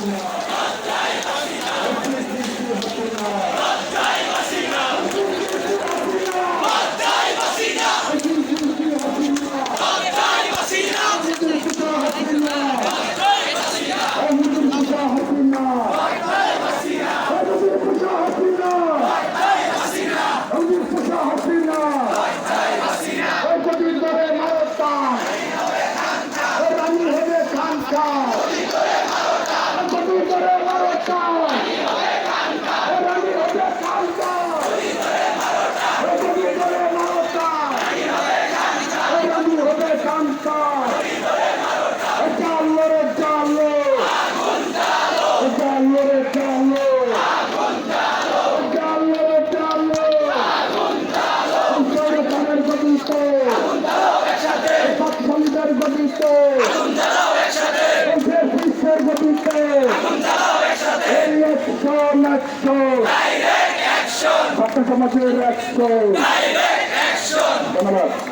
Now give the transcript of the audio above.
감사합니다. একসাথে। বিশ্বের গতিতে। ছাত্র সমাজের একশো ধন্যবাদ।